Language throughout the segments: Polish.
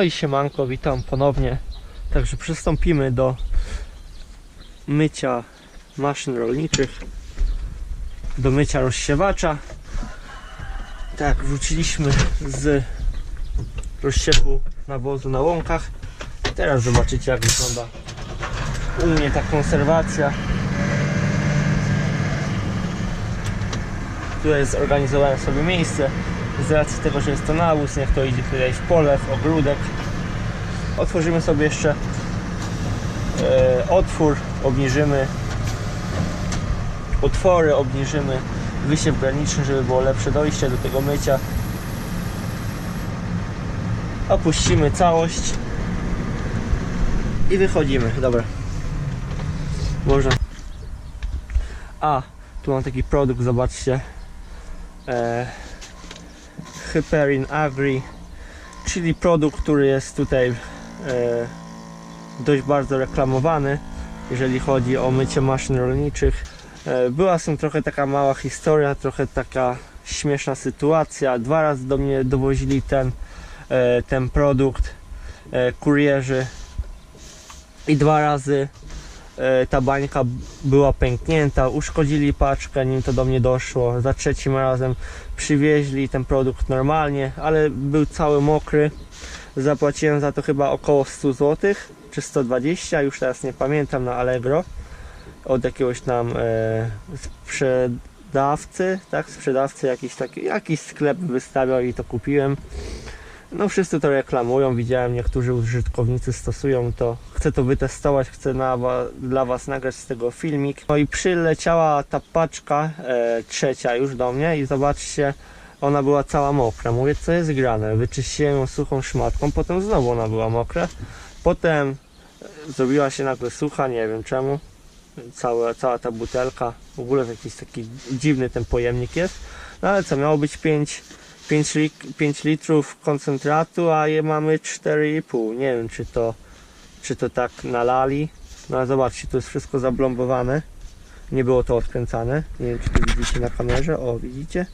No i siemanko, witam ponownie. Także przystąpimy do mycia maszyn rolniczych, do mycia rozsiewacza. Tak, wróciliśmy z rozsiewu nawozu na łąkach. Teraz zobaczycie jak wygląda u mnie ta konserwacja. Tutaj zorganizowałem sobie miejsce z racji tego, że jest to nawóz, niech to idzie tutaj w pole, w ogródek. Otworzymy sobie jeszcze e, otwór, obniżymy otwory, obniżymy wysiew graniczny, żeby było lepsze dojście do tego mycia. Opuścimy całość i wychodzimy. Dobra. Można. A, tu mam taki produkt, zobaczcie. E, Hyperin Agri, czyli produkt, który jest tutaj e, dość bardzo reklamowany, jeżeli chodzi o mycie maszyn rolniczych. E, była z tym trochę taka mała historia, trochę taka śmieszna sytuacja. Dwa razy do mnie dowozili ten, e, ten produkt kurierzy i dwa razy ta bańka była pęknięta, uszkodzili paczkę, nim to do mnie doszło. Za trzecim razem przywieźli ten produkt normalnie, ale był cały mokry. Zapłaciłem za to chyba około 100 zł, czy 120, już teraz nie pamiętam, na Allegro. Od jakiegoś tam e, sprzedawcy, tak? Sprzedawcy jakiś taki, jakiś sklep wystawiał i to kupiłem. No wszyscy to reklamują, widziałem niektórzy użytkownicy stosują to. Chcę to wytestować, chcę na, dla Was nagrać z tego filmik. No i przyleciała ta paczka e, trzecia już do mnie i zobaczcie, ona była cała mokra. Mówię, co jest grane? Wyczyściłem ją suchą szmatką, potem znowu ona była mokra. Potem e, zrobiła się nagle sucha, nie wiem czemu. Cała, cała ta butelka, w ogóle jakiś taki dziwny ten pojemnik jest. No ale co, miało być 5 5, lik, 5 litrów koncentratu, a je mamy 4,5. Nie wiem, czy to, czy to tak nalali. No ale zobaczcie, tu jest wszystko zablombowane. Nie było to odkręcane. Nie wiem, czy to widzicie na kamerze. O, widzicie?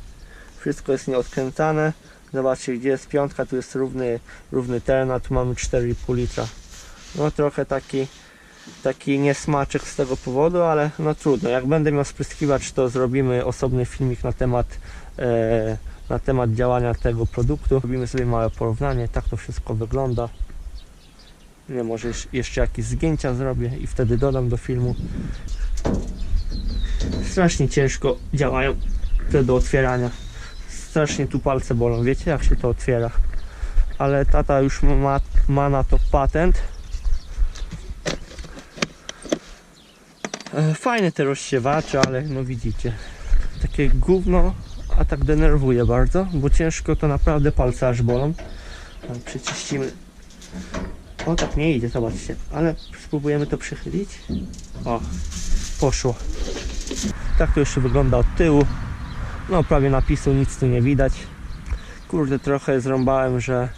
Wszystko jest nieodkręcane. Zobaczcie, gdzie jest piątka, tu jest równy, równy teren, a tu mamy 4,5 litra. No trochę taki, taki niesmaczek z tego powodu, ale no trudno. Jak będę miał spryskiwacz, to zrobimy osobny filmik na temat e, na temat działania tego produktu. Robimy sobie małe porównanie, tak to wszystko wygląda. Nie, może jeszcze- jakieś zdjęcia zrobię i wtedy dodam do filmu. Strasznie ciężko działają te do otwierania. Strasznie tu palce bolą, wiecie jak się to otwiera. Ale tata już ma, ma na to patent. E, Fajne te rozsiewacze, ale no widzicie, takie gówno a tak denerwuje bardzo, bo ciężko to naprawdę palce aż bolą. Przyciścimy. O, tak nie idzie, zobaczcie. Ale spróbujemy to przychylić. O, poszło. Tak to jeszcze wygląda od tyłu. No, prawie napisu nic tu nie widać. Kurde, trochę zrąbałem, że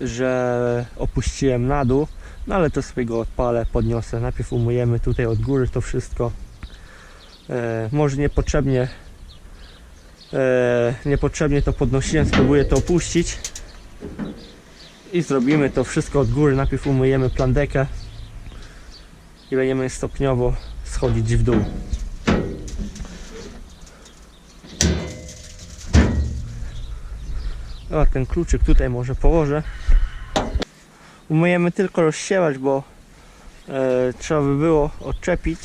że opuściłem na dół. No ale to sobie go odpalę, podniosę. Najpierw umyjemy tutaj od góry to wszystko. E, może niepotrzebnie niepotrzebnie to podnosiłem, spróbuję to opuścić. I zrobimy to wszystko od góry, najpierw umyjemy plandekę i będziemy stopniowo schodzić w dół. O, ten kluczyk tutaj może położę. Umyjemy tylko rozsiewać, bo e, trzeba by było odczepić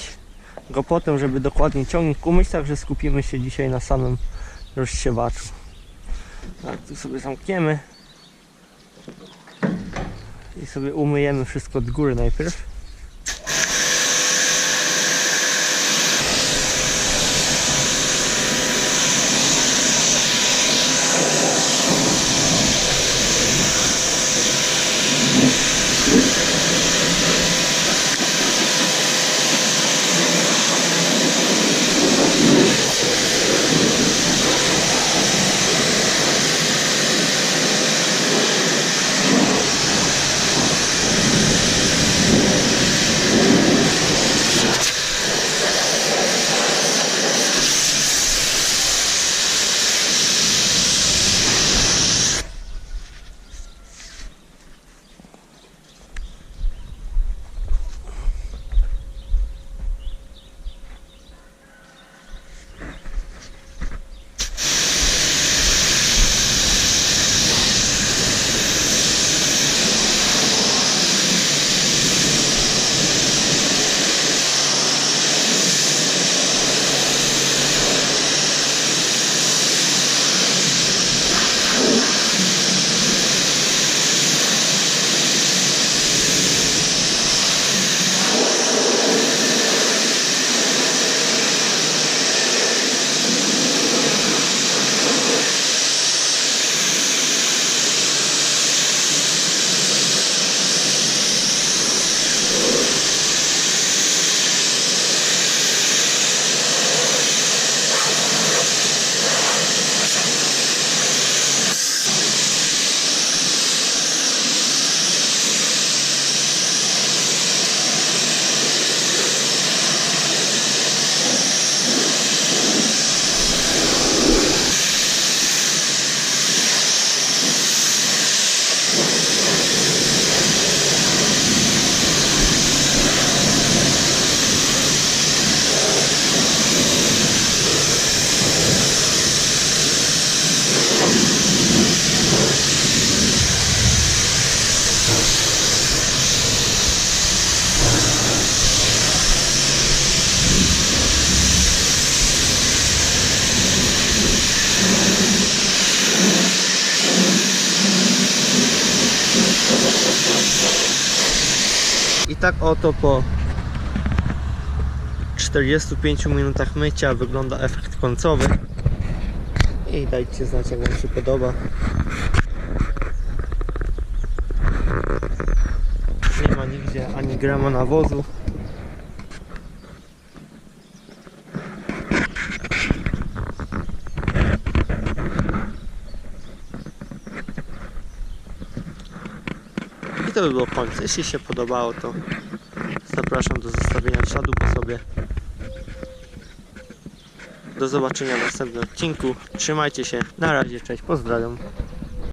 go potem, żeby dokładnie ciągnik umyć, także skupimy się dzisiaj na samym rozsiewaczu. Tak, tu sobie zamkniemy i sobie umyjemy wszystko od góry najpierw. I tak oto po 45 minutach mycia wygląda efekt końcowy. I dajcie znać jak Wam się podoba. Nie ma nigdzie ani grama nawozu. To by było koniec. Jeśli się podobało, to zapraszam do zostawienia śladu po sobie. Do zobaczenia w następnym odcinku. Trzymajcie się. Na razie, cześć, pozdrawiam.